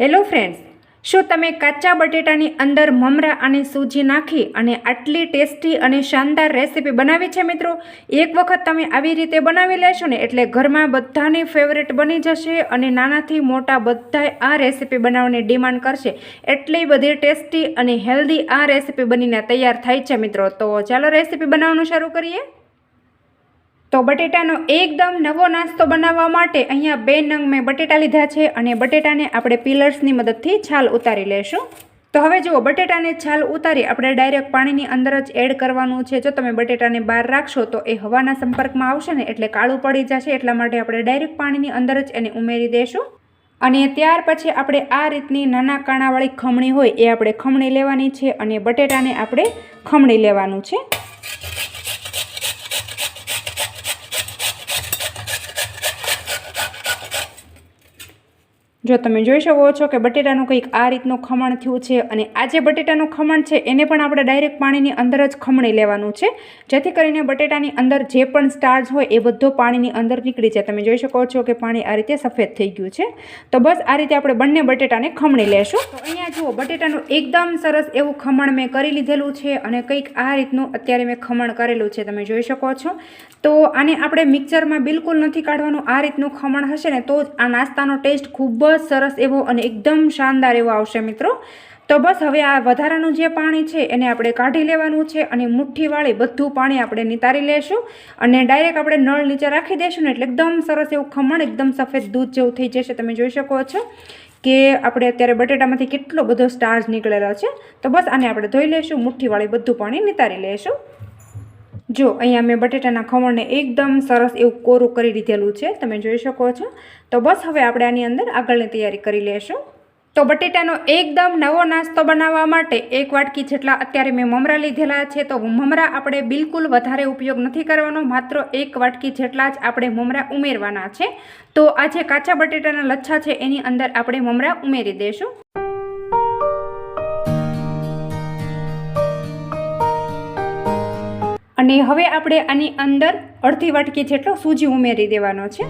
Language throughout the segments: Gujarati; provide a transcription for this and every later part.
હેલો ફ્રેન્ડ્સ, શું તમે કાચા બટેટાની અંદર મમરા અને સૂજી નાખી અને આટલી ટેસ્ટી અને શાનદાર રેસીપી બનાવી છે મિત્રો? એક વખત તમે આવી રીતે બનાવી લેશો ને એટલે ઘરમાં બધાની ફેવરેટ બની જશે અને નાનાથી મોટા બધાય આ રેસીપી બનાવવાની ડિમાન્ડ કરશે. એટલી બધી ટેસ્ટી અને હેલ્ધી આ રેસીપી બનીને તૈયાર થાય છે મિત્રો. તો ચાલો રેસીપી બનાવવાનું શરૂ કરીએ. તો બટેટાનો એકદમ નવો નાસ્તો બનાવવા માટે અહીંયા બે નંગ મેં બટેટા લીધા છે અને બટેટાને આપણે પિલર્સની મદદથી છાલ ઉતારી લેશું. તો હવે જુઓ, બટેટાને છાલ ઉતારી આપણે ડાયરેક્ટ પાણીની અંદર જ એડ કરવાનું છે. જો તમે બટેટાને બહાર રાખશો તો એ હવાના સંપર્કમાં આવશે ને એટલે કાળું પડી જશે, એટલા માટે આપણે ડાયરેક્ટ પાણીની અંદર જ એને ઉમેરી દઈશું અને ત્યાર પછી આપણે આ રીતની નાના કાણાવાળી ખમણી હોય એ આપણે ખમણી લેવાની છે અને બટેટાને આપણે ખમણી લેવાનું છે. જો તમે જોઈ શકો છો કે બટેટાનું કંઈક આ રીતનું ખમણ થયું છે અને આ જે બટેટાનું ખમણ છે, એને પણ આપણે ડાયરેક્ટ પાણીની અંદર જ ખમણી લેવાનું છે. જેથી કરીને બટેટાની અંદર જે પણ સ્ટાર્ચ હોય એ બધો પાણીની અંદર નીકળી જાય. તમે જોઈ શકો છો કે પાણી આ રીતે સફેદ થઈ ગયું છે. તો બસ આ રીતે આપણે બંને બટેટાને ખમણી લેશું. તો અહીંયા જુઓ, બટેટાનું એકદમ સરસ એવું ખમણ મેં કરી લીધેલું છે અને કંઈક આ રીતનું અત્યારે મેં ખમણ કરેલું છે. તમે જોઈ શકો છો. તો આને આપણે મિક્સરમાં બિલકુલ નથી કાઢવાનું. આ રીતનું ખમણ હશે ને તો આ નાસ્તાનો ટેસ્ટ ખૂબ જ સરસ એવો અને એકદમ શાનદાર એવો આવશે મિત્રો. તો બસ હવે આ વધારાનું જે પાણી છે એને આપણે કાઢી લેવાનું છે અને મુઠ્ઠીવાળી બધું પાણી આપણે નિતારી લેશું અને ડાયરેક્ટ આપણે નળ નીચે રાખી દઈશું ને એટલે એકદમ સરસ એવું ખમણ, એકદમ સફેદ દૂધ જેવું થઈ જશે. તમે જોઈ શકો છો કે આપણે અત્યારે બટેટામાંથી કેટલો બધો સ્ટાર્ચ નીકળેલો છે. તો બસ આને આપણે ધોઈ લઈશું મુઠ્ઠીવાળી બધું પાણી નિતારી લઈશું જો, અહીંયા મેં બટેટાના ખમણને એકદમ સરસ એવું કોરું કરી દીધેલું છે, તમે જોઈ શકો છો. તો બસ હવે આપણે આની અંદર આગળની તૈયારી કરી લેશું. તો બટેટાનો એકદમ નવો નાસ્તો બનાવવા માટે એક વાટકી જેટલા અત્યારે મેં મમરા લીધેલા છે, તો મમરા આપણે બિલકુલ વધારે ઉપયોગ નથી કરવાનો, માત્ર એક વાટકી જેટલા જ આપણે મમરા ઉમેરવાના છે. તો આ જે કાચા બટેટાના લચ્છા છે, એની અંદર આપણે મમરા ઉમેરી દઈશું. અને હવે આપણે આની અંદર અડધી વાટકી જેટલો સૂજી ઉમેરી દેવાનો છે.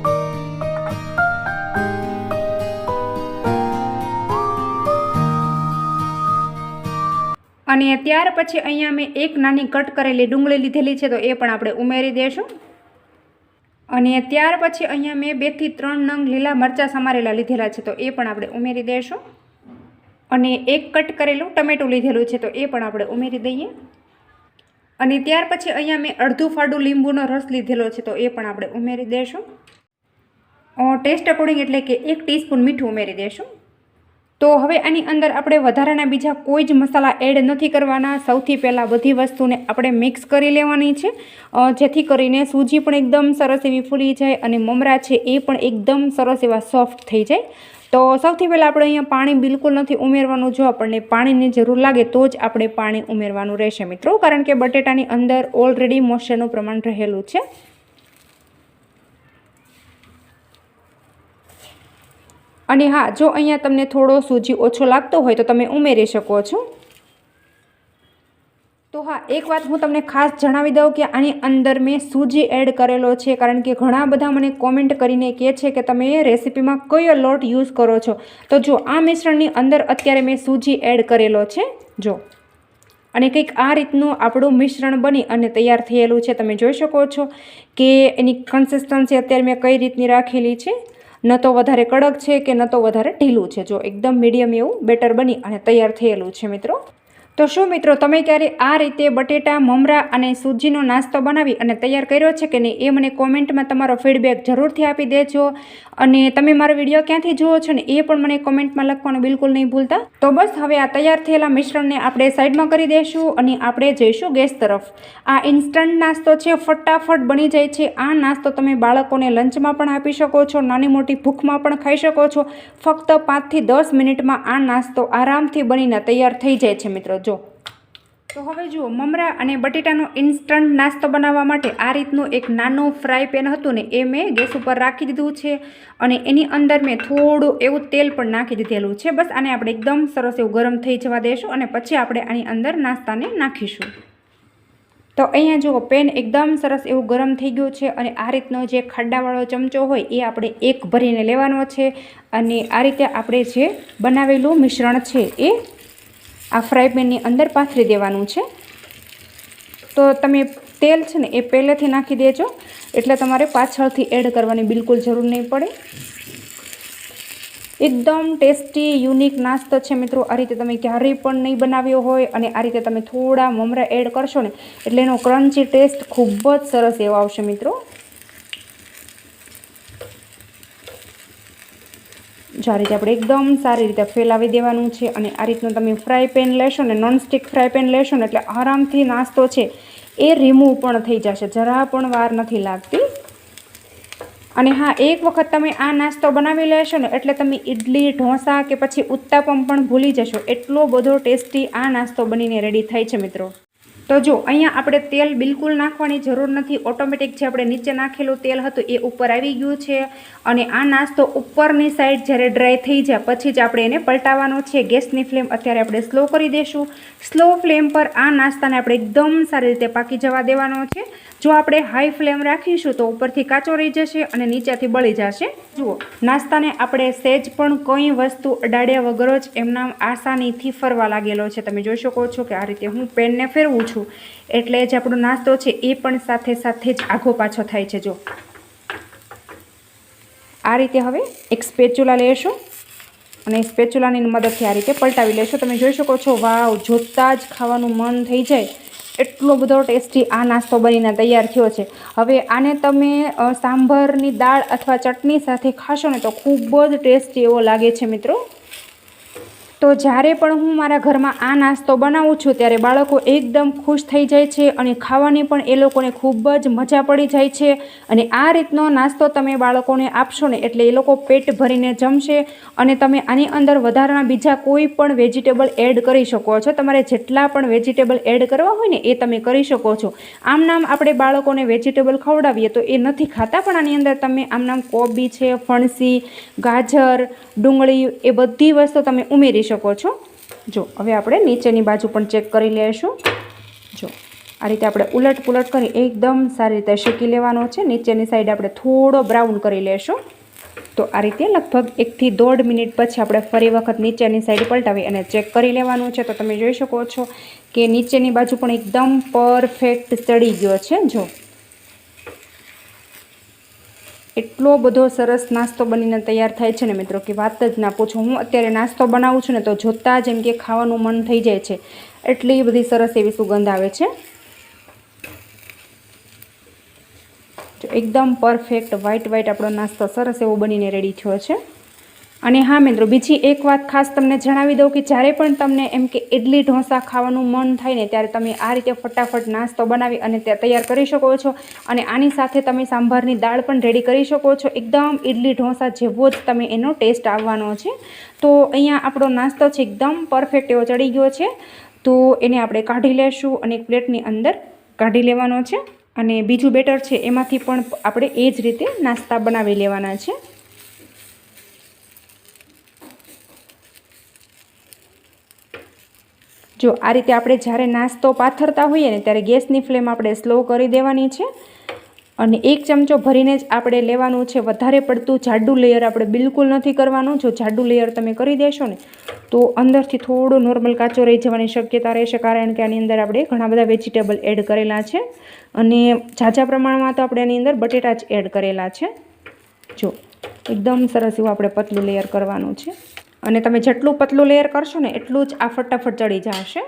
અને ત્યાર પછી અહીંયા મેં એક નાની કટ કરેલી ડુંગળી લીધેલી છે, તો એ પણ આપણે ઉમેરી દઈશું અને ત્યાર પછી અહીંયા મેં બેથી ત્રણ નંગ લીલા મરચાં સમારેલા લીધેલા છે, તો એ પણ આપણે ઉમેરી દઈશું અને એક કટ કરેલું ટમેટું લીધેલું છે, તો એ પણ આપણે ઉમેરી દઈએ. અને ત્યાર પછી અહીંયા મેં અડધું ફાડું લીંબુનો રસ લીધેલો છે, તો એ પણ આપણે ઉમેરી દઈશું ટેસ્ટ અકોર્ડિંગ એટલે કે એક ટીસ્પૂન મીઠું ઉમેરી દઈશું તો હવે આની અંદર આપણે વધારાના બીજા કોઈ જ મસાલા એડ નથી કરવાના. સૌથી પહેલાં બધી વસ્તુને આપણે મિક્સ કરી લેવાની છે. જેથી કરીને સૂજી પણ એકદમ સરસ એવી ફૂલી જાય અને મમરા છે એ પણ એકદમ સરસ એવા સોફ્ટ થઈ જાય. તો સૌથી પહેલાં આપણે અહીંયા પાણી બિલકુલ નથી ઉમેરવાનું. જો આપણને પાણીની જરૂર લાગે તો જ આપણે પાણી ઉમેરવાનું રહેશે મિત્રો. કારણ કે બટેટાની અંદર ઓલરેડી મોઇશ્ચરનું પ્રમાણ રહેલું છે. અને હા, જો અહીંયા તમને થોડો સૂજી ઓછો લાગતો હોય તો તમે ઉમેરી શકો છો. તો હા, એક વાત હું તમને ખાસ જણાવી દઉં કે આની અંદર મેં સૂજી એડ કરેલો છે, કારણ કે ઘણા બધા મને કોમેન્ટ કરીને કહે છે કે તમે રેસીપીમાં કયો લોટ યુઝ કરો છો. તો જો આ મિશ્રણની અંદર અત્યારે મેં સૂજી એડ કરેલો છે, જો. અને કંઈક આ રીતનું આપણું મિશ્રણ બની અને તૈયાર થયેલું છે, તમે જોઈ શકો છો કે એની કન્સિસ્ટન્સી અત્યારે મેં કઈ રીતની રાખેલી છે. ન તો વધારે કડક છે કે ન તો વધારે ઢીલું છે. જો એકદમ મીડિયમ એવું બેટર બની અને તૈયાર થયેલું છે, મિત્રો. તો શું મિત્રો, તમે ક્યારે આ રીતે બટેટા, મમરા અને સૂજીનો નાસ્તો બનાવી અને તૈયાર કર્યો છે કે નહીં એ મને કોમેન્ટમાં તમારો ફીડબેક જરૂરથી આપી દેજો. અને તમે મારો વીડિયો ક્યાંથી જુઓ છો ને એ પણ મને કોમેન્ટમાં લખવાનું બિલકુલ નહીં ભૂલતા. તો બસ, હવે આ તૈયાર થયેલા મિશ્રણને આપણે સાઈડમાં કરી દઈશું અને આપણે જઈશું ગેસ તરફ. આ ઇન્સ્ટન્ટ નાસ્તો છે, ફટાફટ બની જાય છે. આ નાસ્તો તમે બાળકોને લંચમાં પણ આપી શકો છો, નાની મોટી ભૂખમાં પણ ખાઈ શકો છો. ફક્ત પાંચથી દસ મિનિટમાં આ નાસ્તો આરામથી બનીને તૈયાર થઈ જાય છે મિત્રો. જો તો હવે જુઓ, મમરા અને બટેટાનો ઇન્સ્ટન્ટ નાસ્તો બનાવવા માટે આ રીતનું એક નાનું ફ્રાય પેન હતું ને, એ મેં ગેસ ઉપર રાખી દીધું છે અને એની અંદર મેં થોડું એવું તેલ પણ નાખી દીધેલું છે. બસ આને આપણે એકદમ સરસ એવું ગરમ થઈ જવા દઈશું અને પછી આપણે આની અંદર નાસ્તાને નાખીશું. તો અહીંયા જુઓ પેન એકદમ સરસ એવું ગરમ થઈ ગયું છે અને આ રીતનો જે ખાડાવાળો ચમચો હોય એ આપણે એક ભરીને લેવાનો છે અને આ રીતે આપણે જે બનાવેલું મિશ્રણ છે એ આ ફ્રાય પેનની અંદર પાથરી દેવાનું છે. તો તમે તેલ છે ને એ પહેલેથી નાખી દેજો. એટલે તમારે પાછળથી એડ કરવાની બિલકુલ જરૂર નહીં પડે. એકદમ ટેસ્ટી યુનિક નાસ્તો છે મિત્રો. આ રીતે તમે ક્યારેય પણ નહીં બનાવ્યો હોય અને આ રીતે તમે થોડા મમરા એડ કરશો ને, એટલે એનો ક્રન્ચી ટેસ્ટ ખૂબ જ સરસ એવો આવશે મિત્રો. જો રીતે આપણે એકદમ સારી રીતે ફેલાવી દેવાનું છે અને આ રીતનું તમે ફ્રાય પેન લેશો ને નોનસ્ટિક ફ્રાય પેન લેશો ને એટલે આરામથી નાસ્તો છે એ રિમૂવ પણ થઈ જશે, જરા પણ વાર નથી લાગતી. અને હા, એક વખત તમે આ નાસ્તો બનાવી લેશો ને એટલે તમે ઇડલી ઢોંસા કે પછી ઉત્તાપમ પણ ભૂલી જશો. એટલો બધો ટેસ્ટી આ નાસ્તો બનીને રેડી થાય છે મિત્રો. તો જો, અહીંયા આપણે તેલ બિલકુલ નાખવાની જરૂર નથી. ઓટોમેટિક જે આપણે નીચે નાખેલું તેલ હતું એ ઉપર આવી ગયું છે અને આ નાસ્તો ઉપરની સાઈડ જ્યારે ડ્રાય થઈ જાય, પછી જ આપણે એને પલટાવવાનો છે. ગેસની ફ્લેમ અત્યારે આપણે સ્લો કરી દઈશું. સ્લો ફ્લેમ પર આ નાસ્તાને આપણે એકદમ સારી રીતે પાકી જવા દેવાનો છે. જો આપણે હાઈ ફ્લેમ રાખીશું તો ઉપરથી કાચો રહી જશે અને નીચેથી બળી જશે. જુઓ, નાસ્તાને આપણે સેજ પણ કોઈ વસ્તુ અડાડ્યા વગર જ એમના આસાનીથી ફરવા લાગેલો છે. તમે જોઈ શકો છો કે આ રીતે હું પેનને ફેરવું છું. એટલે જે આપણો નાસ્તો છે એ પણ સાથે સાથે જ આઘો પાછો થાય છે. જો. આ રીતે હવે એક સ્પેચ્યુલા લેશું અને સ્પેચ્યુલાની મદદથી આ રીતે પલટાવી લેશો. તમે જોઈ શકો છો, વાવ, જોતાં જ ખાવાનું મન થઈ જાય. એટલો બધો ટેસ્ટી આ નાસ્તો બનીને તૈયાર થયો છે. હવે આને તમે સાંભરની દાળ અથવા ચટણી સાથે ખાશો ને તો ખૂબ જ ટેસ્ટી એવો લાગે છે મિત્રો. તો જ્યારે પણ હું મારા ઘરમાં આ નાસ્તો બનાવું છું, ત્યારે બાળકો એકદમ ખુશ થઈ જાય છે અને ખાવાની પણ એ લોકોને ખૂબ જ મજા પડી જાય છે. અને આ રીતનો નાસ્તો તમે બાળકોને આપશો ને એટલે એ લોકો પેટ ભરીને જમશે અને તમે આની અંદર વધારાના બીજા કોઈ પણ વેજીટેબલ એડ કરી શકો છો. તમારે જેટલા પણ વેજીટેબલ એડ કરવા હોય ને એ તમે કરી શકો છો. આમ નામ આપણે બાળકોને વેજીટેબલ ખવડાવીએ તો એ નથી ખાતા, પણ આની અંદર તમે આમ નામ કોબી છે, ફણસી, ગાજર, ડુંગળી એ બધી વસ્તુ તમે ઉમેરી શકો છો. જો, હવે આપણે નીચેની બાજુ પણ ચેક કરી લઈશું જો, આ રીતે આપણે ઉલટ પુલટ કરી એકદમ સારી રીતે શેકી લેવાનો છે. નીચેની સાઈડ આપણે થોડો બ્રાઉન કરી લેશું. તો આ રીતે લગભગ એકથી દોઢ મિનિટ પછી આપણે ફરી વખત નીચેની સાઈડ પલટાવી અને ચેક કરી લેવાનું છે. તો તમે જોઈ શકો છો કે નીચેની બાજુ પણ એકદમ પરફેક્ટ ચડી ગયો છે. જો એટલો બધો સરસ નાસ્તો બનીને તૈયાર થાય છે ને મિત્રો કે વાત જ ના પૂછો. હું અત્યારે નાસ્તો બનાવું છું ને તો જોતાં જ એમ કે ખાવાનું મન થઈ જાય છે. એટલી બધી સરસ એવી સુગંધ આવે છે. એકદમ પરફેક્ટ વ્હાઇટ વ્હાઇટ આપણો નાસ્તો સરસ એવો બનીને રેડી થયો છે. અને હા, મિત્રો, બીજી એક વાત ખાસ તમને જણાવી દઉં કે જ્યારે પણ તમને એમ કે ઇડલી ઢોસા ખાવાનું મન થાય ને, ત્યારે તમે આ રીતે ફટાફટ નાસ્તો બનાવી અને તે તૈયાર કરી શકો છો. અને આની સાથે તમે સાંભારની દાળ પણ રેડી કરી શકો છો. એકદમ ઇડલી ઢોસા જેવો જ તમે એનો ટેસ્ટ આવવાનો છે. તો અહીંયા આપણો નાસ્તો છે એકદમ પરફેક્ટ એવો ચડી ગયો છે. તો એને આપણે કાઢી લેશું અને એક પ્લેટની અંદર કાઢી લેવાનો છે. અને બીજું બેટર છે, એમાંથી પણ આપણે એ જ રીતે નાસ્તા બનાવી લેવાના છે. જો આ રીતે આપણે જ્યારે નાસ્તો પાથરતા હોઈએ ને ત્યારે ગેસની ફ્લેમ આપણે સ્લો કરી દેવાની છે અને એક ચમચો ભરીને જ આપણે લેવાનું છે. વધારે પડતું જાડું લેયર આપણે બિલકુલ નથી કરવાનું. જો જાડું લેયર તમે કરી દેશો ને, તો અંદરથી થોડો નોર્મલ કાચો રહી જવાની શક્યતા રહેશે. કારણ કે આની અંદર આપણે ઘણા બધા વેજીટેબલ એડ કરેલા છે અને ઝાઝા પ્રમાણમાં તો આપણે આની અંદર બટેટા જ એડ કરેલા છે. જો, એકદમ સરસ એવું આપણે પતલું લેયર કરવાનું છે. અને તમે જેટલું પતલું લેયર કરશો ને એટલું જ આ ફટાફટ ચડી જશે.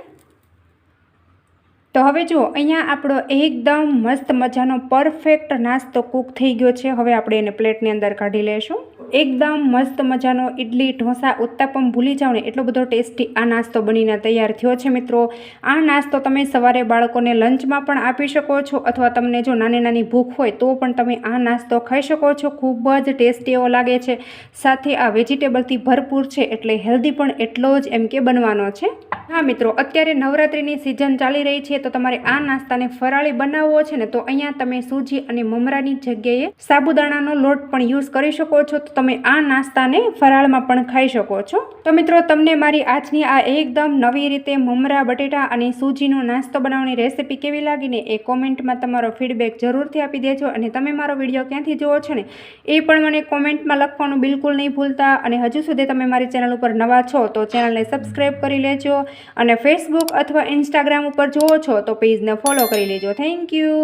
તો હવે જુઓ, અહીંયા આપણો એકદમ મસ્ત મજાનો પરફેક્ટ નાસ્તો કૂક થઈ ગયો છે. હવે આપણે એને પ્લેટની અંદર કાઢી લઈશું. એકદમ મસ્ત મજાનો ઇડલી ઢોસા ઉત્તાપમ ભૂલી જાઓ ને એટલો બધો ટેસ્ટી આ નાસ્તો બનીને તૈયાર થયો છે મિત્રો. આ નાસ્તો તમે સવારે બાળકોને લંચમાં પણ આપી શકો છો અથવા તમને જો નાની નાની ભૂખ હોય તો પણ તમે આ નાસ્તો ખાઈ શકો છો. ખૂબ જ ટેસ્ટી એવો લાગે છે. સાથે આ વેજીટેબલથી ભરપૂર છે એટલે હેલ્ધી પણ એટલો જ એમ કે બનવાનો છે. હા મિત્રો, અત્યારે નવરાત્રિની સિઝન ચાલી રહી છે તો તમારે આ નાસ્તાને ફરાળી બનાવવો છે ને તો અહીંયા તમે સૂજી અને મમરાની જગ્યાએ સાબુદાણાનો લોટ પણ યુઝ કરી શકો છો. તો તમે આ નાસ્તાને ફરાળમાં પણ ખાઈ શકો છો. તો મિત્રો, તમને મારી આજની આ એકદમ નવી રીતે મમરા, બટેટા અને સૂજીનો નાસ્તો બનાવવાની રેસીપી કેવી લાગીને એ કોમેન્ટમાં તમારો ફીડબેક જરૂરથી આપી દેજો અને તમે મારો વીડિયો ક્યાંથી જુઓ છો ને એ પણ મને કોમેન્ટમાં લખવાનું બિલકુલ નહીં ભૂલતા અને હજુ સુધી તમે મારી ચેનલ ઉપર નવા છો તો ચેનલને સબસ્ક્રાઈબ કરી લેજો અને ફેસબુક અથવા ઇન્સ્ટાગ્રામ ઉપર જુઓ છો તો પેજને ફોલો કરી લેજો. Thank you